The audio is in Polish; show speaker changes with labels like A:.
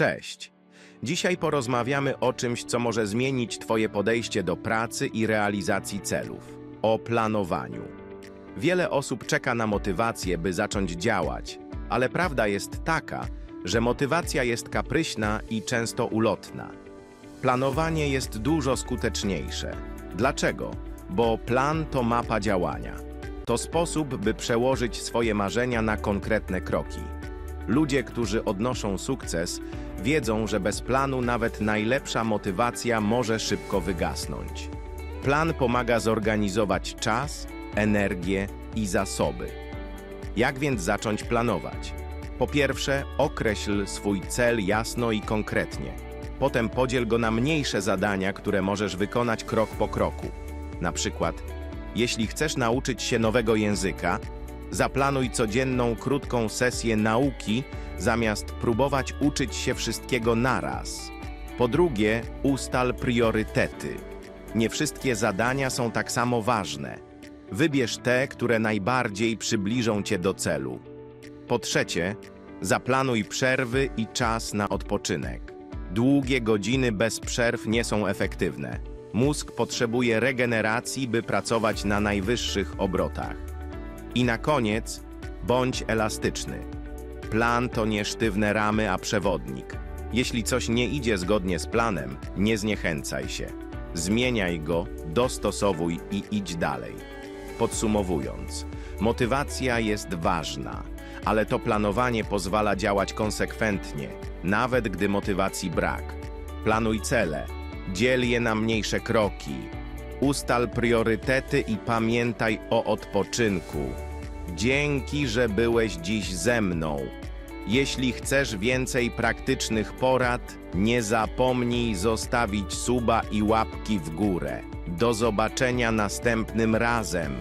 A: Cześć. Dzisiaj porozmawiamy o czymś, co może zmienić Twoje podejście do pracy i realizacji celów o planowaniu. Wiele osób czeka na motywację, by zacząć działać, ale prawda jest taka, że motywacja jest kapryśna i często ulotna. Planowanie jest dużo skuteczniejsze. Dlaczego? Bo plan to mapa działania. To sposób, by przełożyć swoje marzenia na konkretne kroki. Ludzie, którzy odnoszą sukces, wiedzą, że bez planu nawet najlepsza motywacja może szybko wygasnąć. Plan pomaga zorganizować czas, energię i zasoby. Jak więc zacząć planować? Po pierwsze, określ swój cel jasno i konkretnie. Potem podziel go na mniejsze zadania, które możesz wykonać krok po kroku. Na przykład, jeśli chcesz nauczyć się nowego języka, zaplanuj codzienną krótką sesję nauki, zamiast próbować uczyć się wszystkiego naraz. Po drugie, ustal priorytety. Nie wszystkie zadania są tak samo ważne. Wybierz te, które najbardziej przybliżą cię do celu. Po trzecie, zaplanuj przerwy i czas na odpoczynek. Długie godziny bez przerw nie są efektywne. Mózg potrzebuje regeneracji, by pracować na najwyższych obrotach. I na koniec, bądź elastyczny. Plan to nie sztywne ramy, a przewodnik. Jeśli coś nie idzie zgodnie z planem, nie zniechęcaj się. Zmieniaj go, dostosowuj i idź dalej. Podsumowując, motywacja jest ważna, ale to planowanie pozwala działać konsekwentnie, nawet gdy motywacji brak. Planuj cele, dziel je na mniejsze kroki, ustal priorytety i pamiętaj o odpoczynku. Dzięki, że byłeś dziś ze mną. Jeśli chcesz więcej praktycznych porad, nie zapomnij zostawić suba i łapki w górę. Do zobaczenia następnym razem.